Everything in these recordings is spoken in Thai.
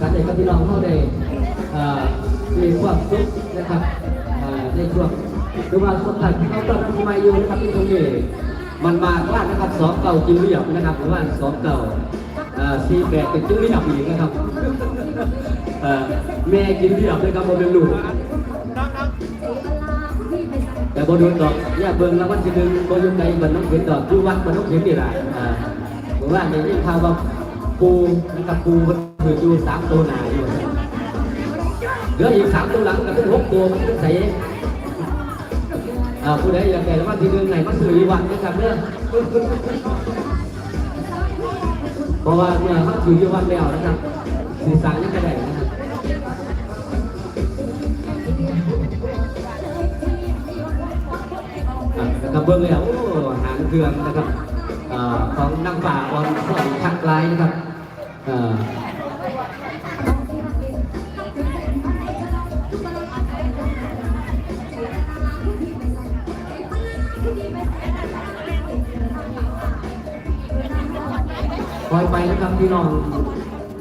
สันต์ให้กับพี่น้องเขาได้เอ่อมีความสุขนะครับในช่วงหรือว่าสมผัสเขาต้นปีใหม่อยู่นะครับที่ตรงนี้มันมากว่านะครับสองเก่าจิ้งเรียบนะครับหรือว่าสองเก่าสี่แปดเป็นจิ้งเรียบอีกนะครับแม่กินเรียบเลยครับโมเป็นลูกแต่บโดนดอกแยกเบิ่งแล้ววันที่หนึ่งบอยู่ในบรรน้องเห็นดอกอยู่วัดบรรน้องเห็นนี่แหละอ่าผมว่าในนี้ข่าวว่าปูนะครับปู มันถืออยู่สามตัวหนาอยู่เหลืออีกสามตัวหลังกับเป็นหกตัวมันเป็นใส่อ่าผู้ใดอยากได้แล้ววันที่หนึ่งไหนมันถืออีวันนะครับเรื่องเพราะว่าเมื่อมันถืออยู่วันแล้วนะครับสื่อสารยังไม่ได้นะครับกับเบื้งแล้วหางเครื่องนะครับอของนักป่าออนสอนทักไลน์นะครับ เอ่อคอยไปนะครับพี่น้อง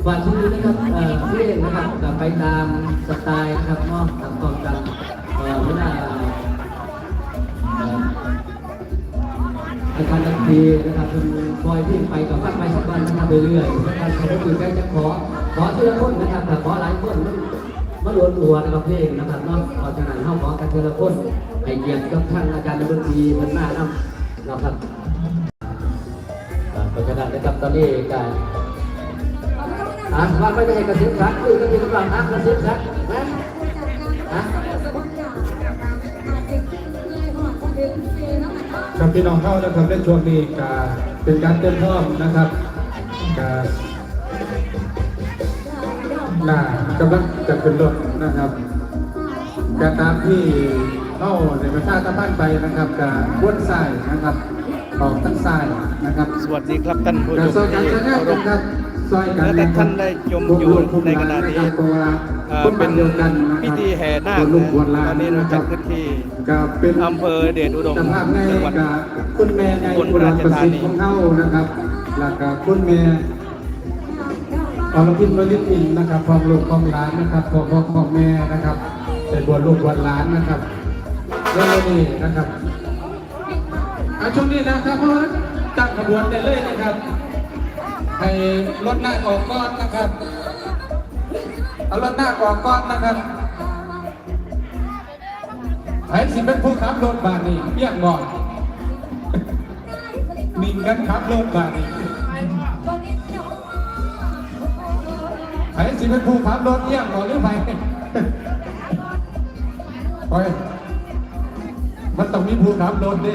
ฝากชื่อนะครับเอ่อเพลงนะครับก็ไปตามสไตล์นะครับนาะตามความจำเอ่อเวลาอาคารดนตรีนะครับคุณบอยที่ไปกับฟัดไปสักวันนะครับเรื่อยๆนะครับขาก็คือใกล้จะขอขอทีละคนนะครับแต่ขอหลายคนมาล้วนตัวนะครับเพลงนะครับนอกเพราะนั้นเขาขอกันทีละคนให้เกียรติกับท่านอาจารย์ดนตรีมันหน้านำนะครับ อ่าเพราะฉะนั้นนะครับตอนนี้การอะว่าไม่ได้ให้กระซิบรักคือกระซิบรักอะกระซิบรักนะอะครับพี่น้องเข้านะครับในช่วงนี้ก็เป็นการเตรียมพร้อมนะครับก็น่ากำลังจะขึ้นรถนะครับก็ตามที่เข้าในประชาตะพันไปนะครับก็วนสายนะครับ ออกทั้งสายนะครับสวัสดีครับท่านผู้กาชรมซอยการที่ชนะเคารกันพครับซอยกันและท่านได้ชมอยู่ในขณะนี้เพราะว่าเอ่อคนเป็บ้านนเดียวกันนะคพิรับธีแห่นาคคนลูกคนหลาตอนนนี้เรานะคจัรัดบขึ้นที่ก็เป็นอำเภอเดชอุดมสภาพในจังหวัดกับคุณแม่ในอุบลอุดรารชประธาสิทนีธิ์ของเฮานะครับแล้วก็คุณแม่อรพินวลิตอินนะครับพร้อมลูกพร้อมหลานนะครับพ่อพ่อพ่อแม่นะครับเป็นบวชลูกบวชหลานนะครับแล้วนี่นะครับ อาช่วงนี้นะครับเพราะว่าตั้งขบวนได้เลยนะครับ ให้รถหน้าออกก้อนนะครับ เอารถหน้าออกก้อนนะครับไอ้สิเป็นผู้ขับรถบานี้เบี้ยงงอนนิ่งกันขับรถบานี้ไอ้สิเป็นผู้ขับรถเบี้ยงงอนหรือไงโอ้ยมันต้องมีผู้ขับรถดิ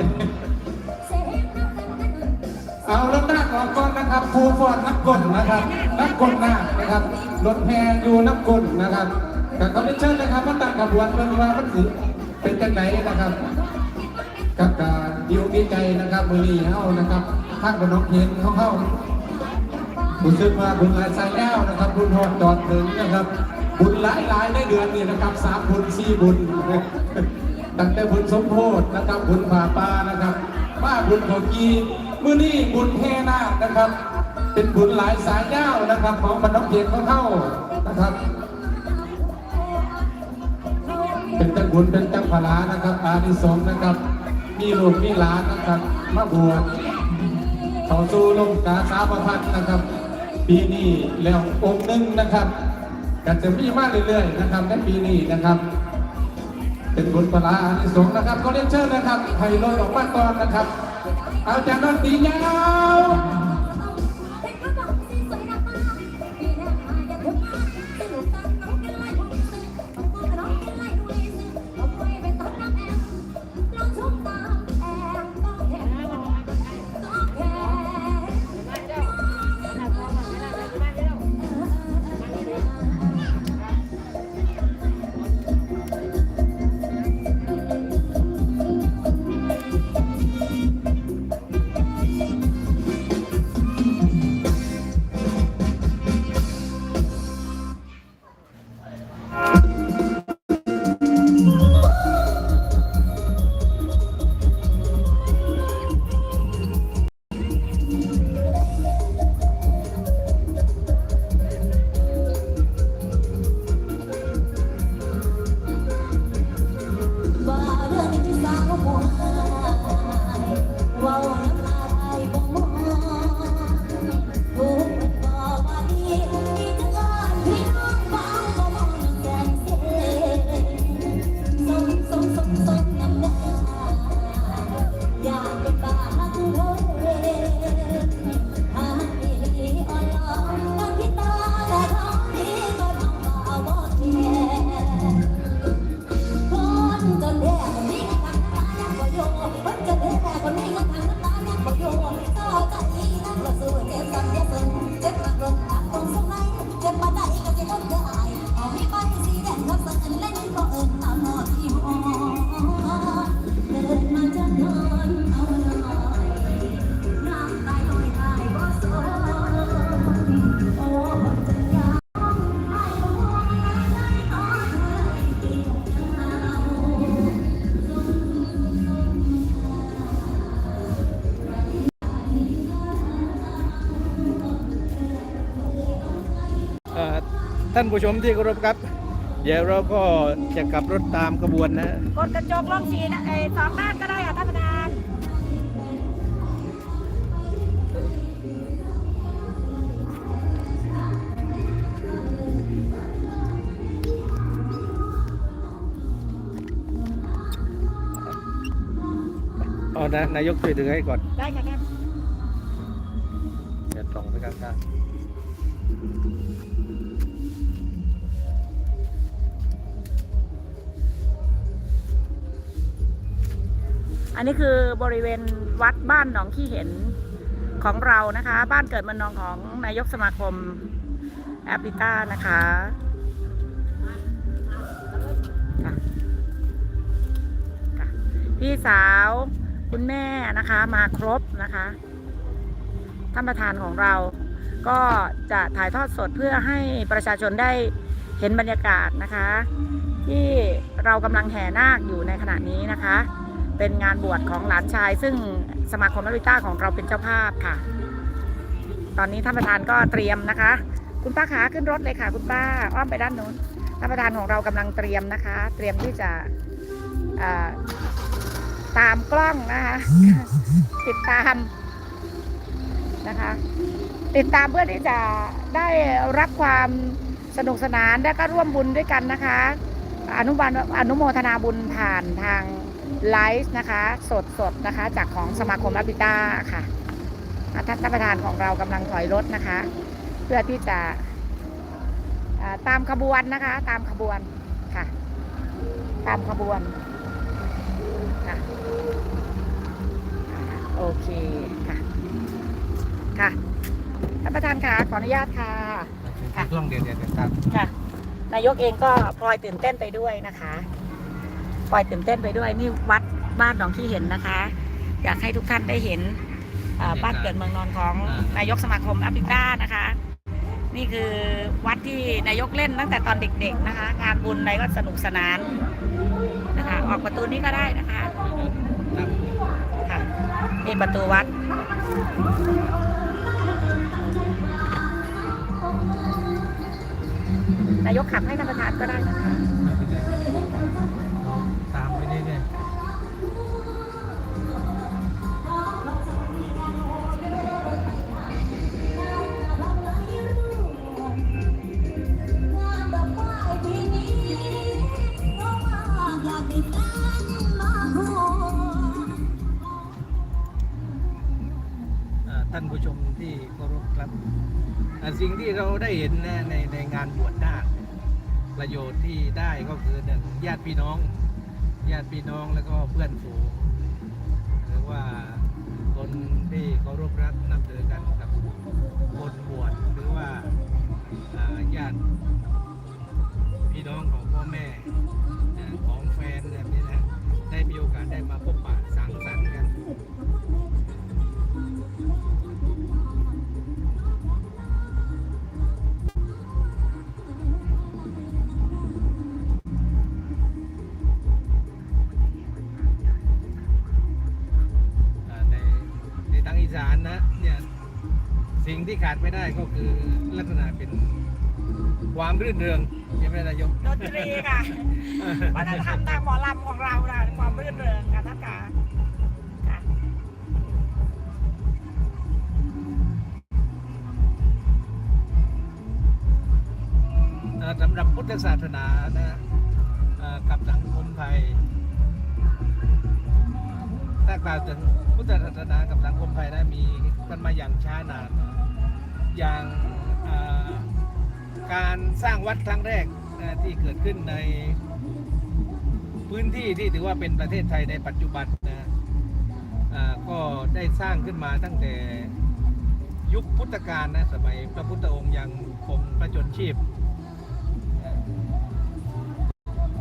เอารถหน้าออกก่อนนะครับครูฟอดนักกลนะครับ นักกลหน้านะครับรถแพงอยู่นักกลนะครับแต่ก็ได้เชิญนะครับมาตั้งขบวันเรื่องว่ามันสิเป็นจังไหนนะครับ กับการดีอกดีใจนะครับมือนี้เฮานะครับท่านกับน้องเพนเขาเข้าบุญซึ่งว่าบุญหลายสายแล้วนะครับบุญหอดจอดถึงนะครับ บุญหลายหลายในเดือนนี้นะครับสามบุญสี่บุญตั้งแต่บุญสมโพธินะครับบุญป่าปานะครับว่าบุญขอกี มื่อนี้บุญแห่นาคนะครับ เป็นบุญหลายสายยาวนะครับของบรรดาเพียนเขาเข้านะครับ เป็นจังบุญเป็นจังพลานะครับอานิสงส์นะครับ มีลูกมีหลานนะครับมาบวชเข้าสู่ลงกาสาประพันธ์นะครับ ปีนี้แล้วองค์หนึ่งนะครับก็จะมีมากเรื่อยๆนะครับในปีนี้นะครับเป็นบุญพลาอานิสงส์นะครับก็เรียนเชิญนะครับให้รถออกมาก่อนนะครับ เอาจากนั้นตียาวานผู้ชมที่เคารพครับ เดี๋ยวเราก็จะกลับรถตามขบวนนะกดกระจกลงสีนะไอ้สองด้านก็ได้ค่ะท่านประธานเอานะนายกช่วยถือให้ก่อนได้ค่ะท่านจะตรงไปกลาง อันนี้คือบริเวณวัดบ้านหนองขี้เห็นของเรานะคะ บ้านเกิดเมืองนองของนายกสมาคมแอปริต้านะคะค่ะค่ะพี่สาวคุณแม่นะคะมาครบนะคะท่านประธานของเราก็จะถ่ายทอดสดเพื่อให้ประชาชนได้เห็นบรรยากาศนะคะ ที่เรากำลังแห่นาคอยู่ในขณะนี้นะคะ เป็นงานบวชของหลานชาย ซึ่งสมาคมนาริต้าของเราเป็นเจ้าภาพค่ะ ตอนนี้ท่านประธานก็เตรียมนะคะ คุณป้าขาขึ้นรถเลยค่ะ คุณป้าอ้อมไปด้านนู้นท่านประธานของเรากำลังเตรียมนะคะ เตรียมที่จะตามกล้องนะคะติดตามนะคะ ติดตามเพื่อที่จะได้รับความสนุกสนานและก็ร่วมบุญด้วยกันนะคะ อนุบาลอนุโมทนาบุญผ่านทาง ไลฟ์นะคะสดสดๆนะคะจากของสมาคมรับบิต้าค่ะอะท่านท่านประธานของเรากำลังถอยรถนะคะ เพื่อที่จะอ่าตามขบวนนะคะ ตามขบวนค่ะ ตามขบวนค่ะโอเคค่ะค่ะท่านประธานค่ะขออนุญาตค่ะค่ะช่วงเดียวเดียวครับค่ะนายกเองก็พลอยตื่นเต้นไปด้วยนะคะ พลอยตื่นเต้นไปด้วยนี่วัดบ้านหนองที่เห็นนะคะ อยากให้ทุกท่านได้เห็นอ่าบ้านเกิดเมืองนอนของนายกสมาคมแอฟริกานะคะ นี่คือวัดที่นายกเล่นตั้งแต่ตอนเด็ก ๆนะคะ งานบุญนายก็สนุกสนานนะคะออกประตูนี้ก็ได้นะคะค่ะนี่ประตูวัดนายกขับให้ท่านประธานก็ได้นะคะ สิ่งที่เราได้เห็นนะในในงานบวชนาคประโยชน์ที่ได้ก็คือหนึ่งญาติพี่น้องญาติพี่น้องแล้วก็เพื่อนฝูงหรือว่าคนที่เคารพรักนับถือกันกับคนบวชหรือว่าญาติพี่น้องของพ่อแม่ของแฟนแบบนี้นะได้มีโอกาสได้มาพบ สานนะเนี่ยสิ่งที่ขาดไม่ได้ก็คือลักษณะเป็นความรื่นเริงใช่ไหมนายกดนตรีค่ะวัฒนธรรมทางหมอลำของเรานะความรื่นเริงค่ะท่านค่ะค่ะเอ่อสำหรับพุทธศาสนานะเอ่อกับสังคมไทย ถ้ากล่าวถึงพุทธศาสนากับสังคมไทยนะมีกันมาอย่างช้านาน อย่างการสร้างวัดครั้งแรกที่เกิดขึ้นในพื้นที่ที่ถือว่าเป็นประเทศไทยในปัจจุบันนะก็ได้สร้างขึ้นมาตั้งแต่ยุคพุทธกาลนะสมัยพระพุทธองค์ยังคงประชนชีพ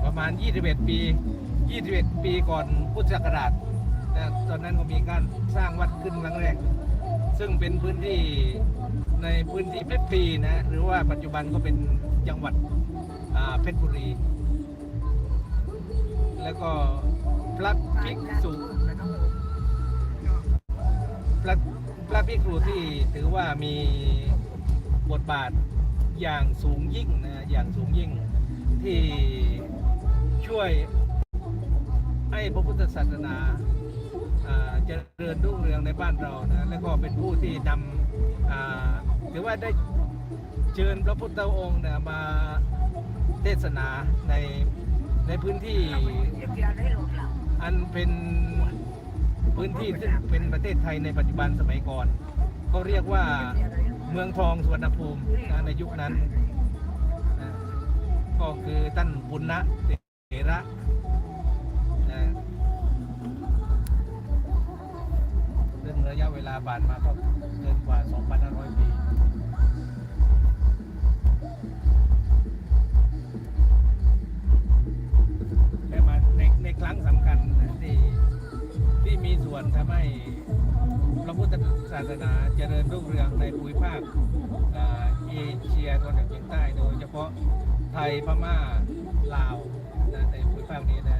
ประมาณ 21 ปี 21 ปีก่อนพุทธศักราช นะตอนนั้นก็มีการสร้างวัดขึ้นครั้งแรก ซึ่งเป็นพื้นที่ในพื้นที่เพชรพีนะหรือว่าปัจจุบันก็เป็นจังหวัดเพชรบุรี แล้วก็พระภิกษุพระพระภิกษุที่ถือว่ามีบทบาทอย่างสูงยิ่งนะอย่างสูงยิ่งที่ช่วยให้พระพุทธศาสนา เจริญรุ่งเรืองในบ้านเรานะแล้วก็เป็นผู้ที่นำถือว่าได้เชิญพระพุทธองค์เนี่ยมาเทศนาในในพื้นที่อันเป็นพื้นที่ซึ่งเป็นประเทศไทยในปัจจุบันสมัยก่อนก็เรียกว่าเมืองทองสวนภูมิในยุคนั้น ก็คือท่านปุณณะเถระ ระยะเวลาผ่านมาก็เกินกว่า 2,500 ปีแต่มาในในครั้งสำคัญที่ที่มีส่วนทำให้พระพุทธศาสนาเจริญรุ่งเรืองในภูมิภาคเอเชียตะวันออกเฉียงใต้โดยเฉพาะไทยพม่าลาวนะในภูมิภาคนี้นะ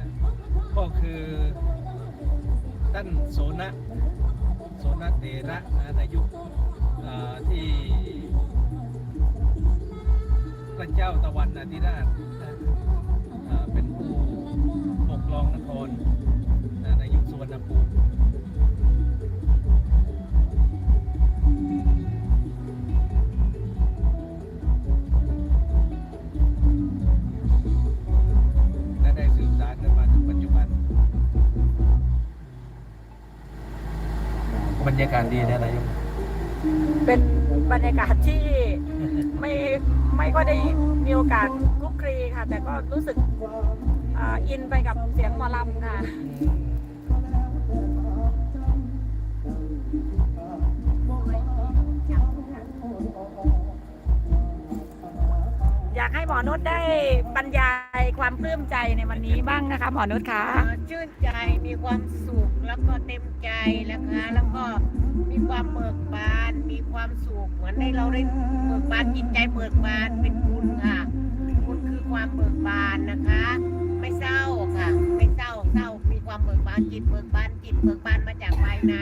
ก็คือท่านโสนะ สนเตระนะในยุคที่พระเจ้าตะวันอธิราชนะเอ่อเป็นผู้ปกครองนคร รรยากาศดีนะนายกเป็นบรรยากาศที่ไม่ไม่ก็ได้มีโอกาสคลุกคลีค่ะ แต่ก็รู้สึกอ่าอินไปกับเสียงหมอลำค่ะอยากให้หมอนุชได้บรรยายความปลื้มใจในวันนี้บ้างนะคะ หมอนุชคะเอ่อชื่นใจมีความสุข แล้วก็เต็มใจนะคะ แล้วก็มีความเบิกบาน มีความสุขเหมือนได้เราได้เบิกบานจิตใจเบิกบานเป็นบุญค่ะบุญคือความเบิกบานนะคะ ไม่เศร้าค่ะ ไม่เศร้าเศร้ามีความเบิกบานจิตเบิกบานจิตเบิกบานมาจากภายใน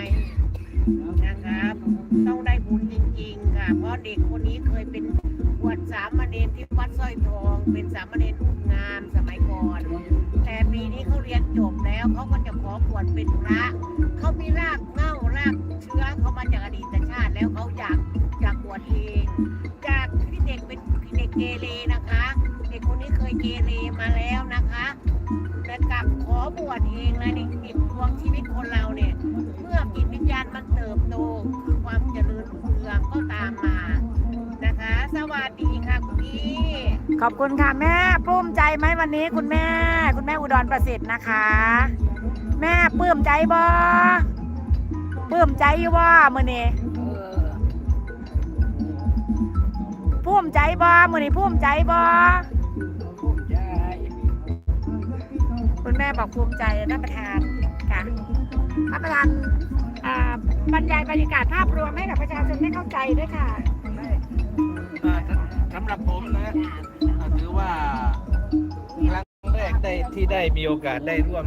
นะครับต้องได้บุญจริงๆค่ะเพราะเด็กคนนี้เคยเป็นบวชสามเณรที่วัดสร้อยทอง เป็นสามเณรรูป เป็นพระเขามีรากเงารากเชื้อเขามาจากอดีตชาติแล้วเขาอยากอยากบวชเองจากที่เด็กเป็นเด็กเกเรนะคะ เด็กคนนี้เคยเกเรมาแล้วนะคะแต่กลับขอบวชเองเลยในจิตดวงชีวิตคนเราเนี่ย เมื่อจิตวิญญาณมันเติบโตคือความเจริญรุ่งเรืองก็ตามมานะคะ สวัสดีค่ะคุณพี่ขอบคุณค่ะแม่ปลื้มใจไหมวันนี้คุณแม่ คุณแม่อุดรประสิทธิ์นะคะ แม่ปลื้มใจบ่ปลื้มใจอยู่บ่มื้อนี้ภูมิใจบ่มื้อนี้ภูมิใจบ่คุณแม่บอกภูมิใจท่านประธานค่ะท่านประธานอ่าบรรยายบรรยากาศภาพรวมให้กับประชาชนได้เข้าใจด้วยค่ะสำหรับผมนะถือว่าครั้งแรกได้ที่ได้มีโอกาสได้ร่วม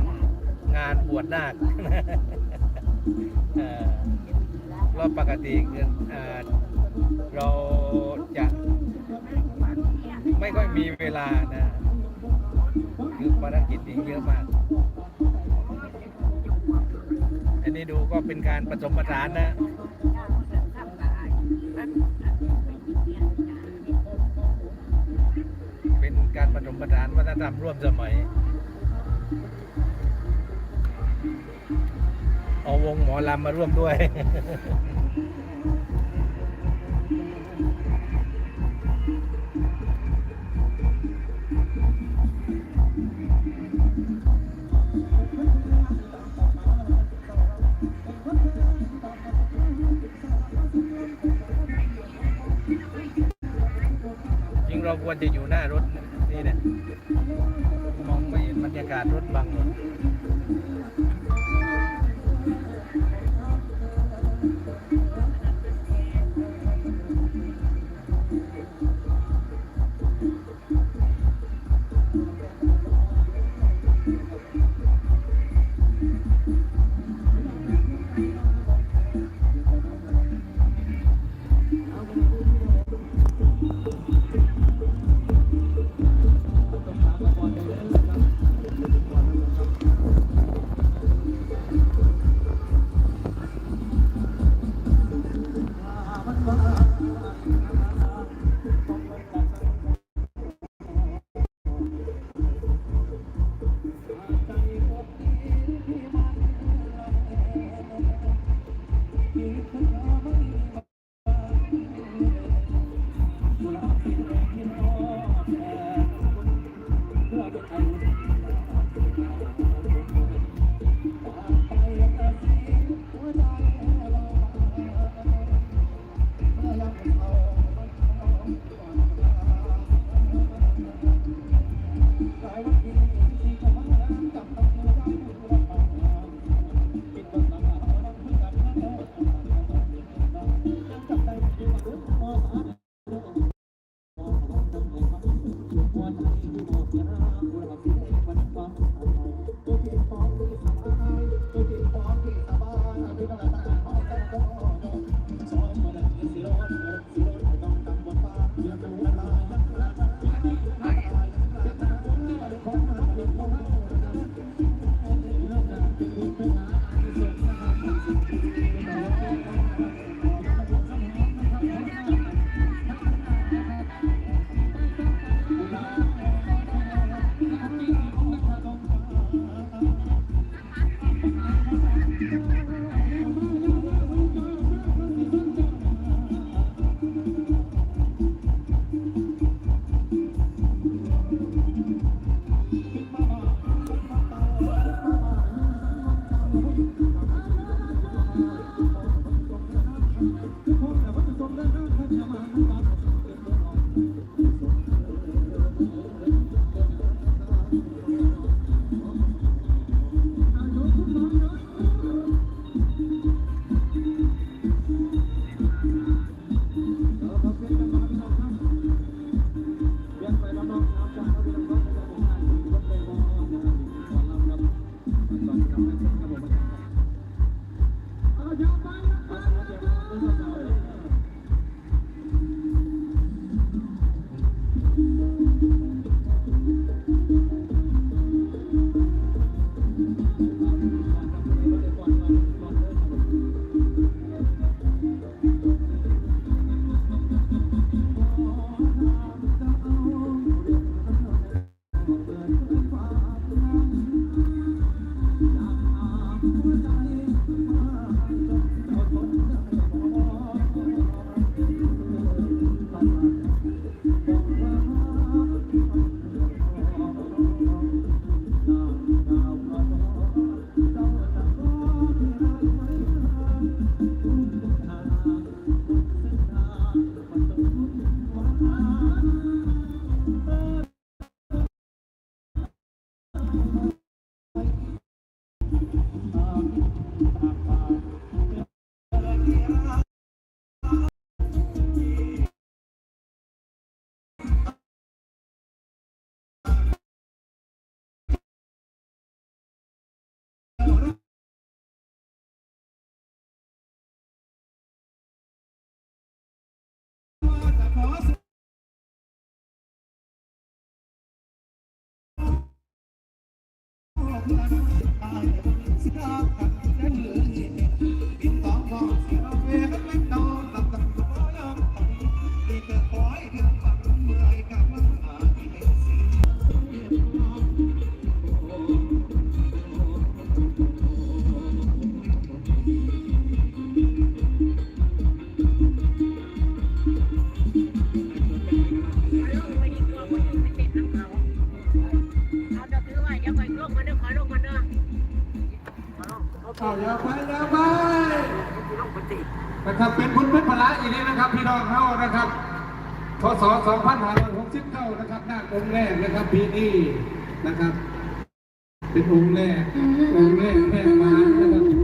งานบวชนาคเรอบปกติเราจะไม่ค่อยมีเวลานะ คือภารกิจนี่เยอะมาก อันนี้ดูก็เป็นการผสมผสานนะเป็นการผสมผสานวัฒนธรรมร่วมสมัย เอาวงหมอลำมาร่วมด้วย จริงเราควรจะอยู่หน้ารถนี่เนี่ยมองไม่บรรยากาศรถบังหมด Thank you. พศ 2569 นะครับ หน้าองค์แรกนะครับปีนี้นะครับ เป็นองค์แรกองค์แรกแรกมานะครับ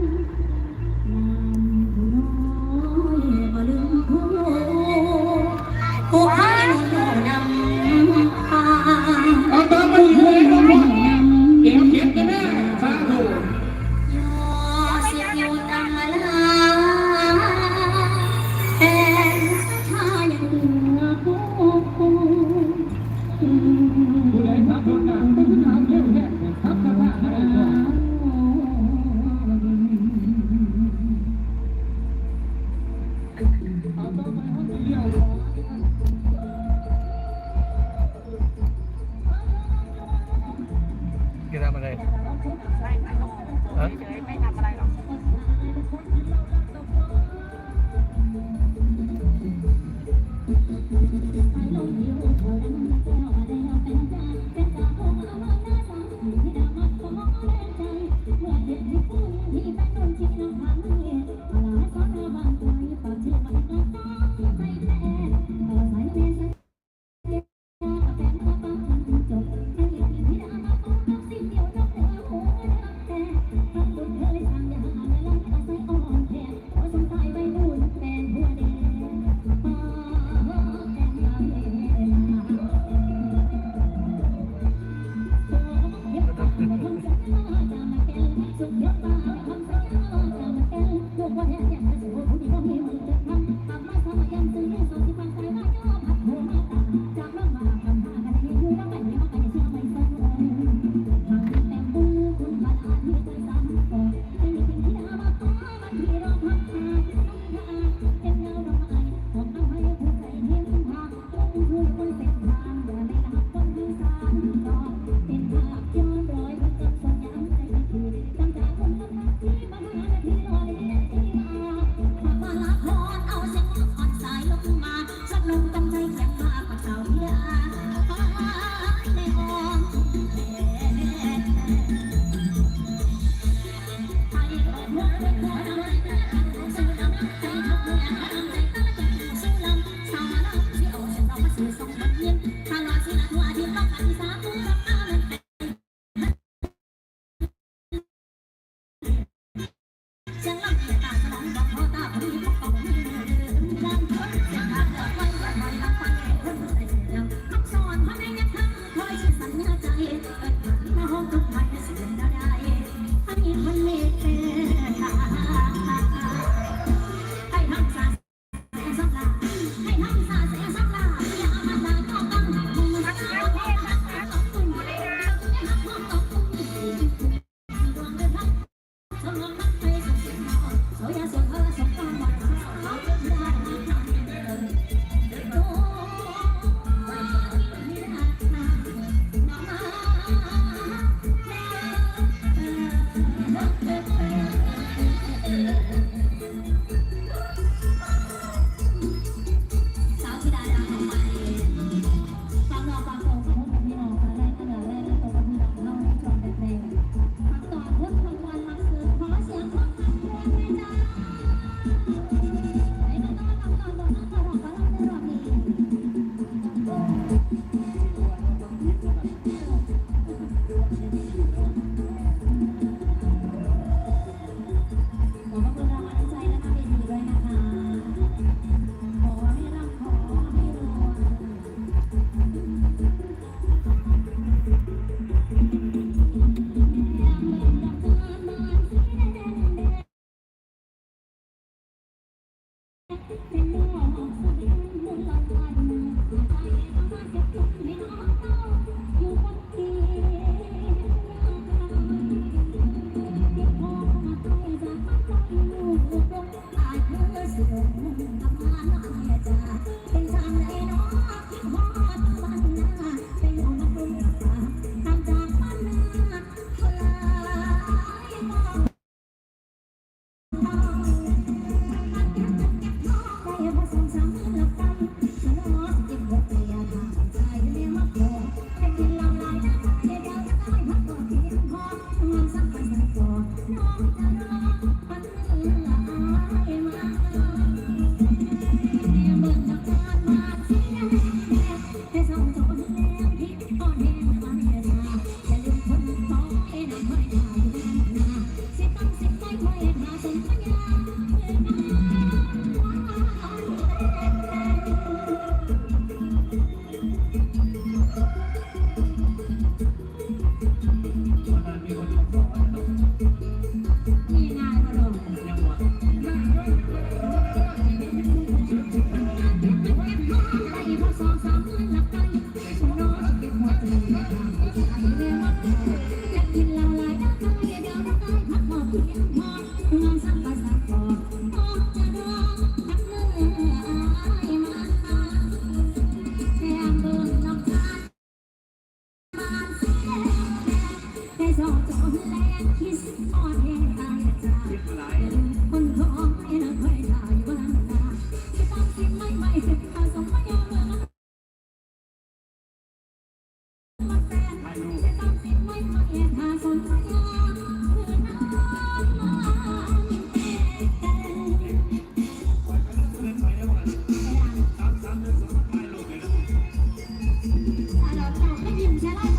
じ来。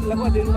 เคลียร์ก็กดแล้วก็ดึง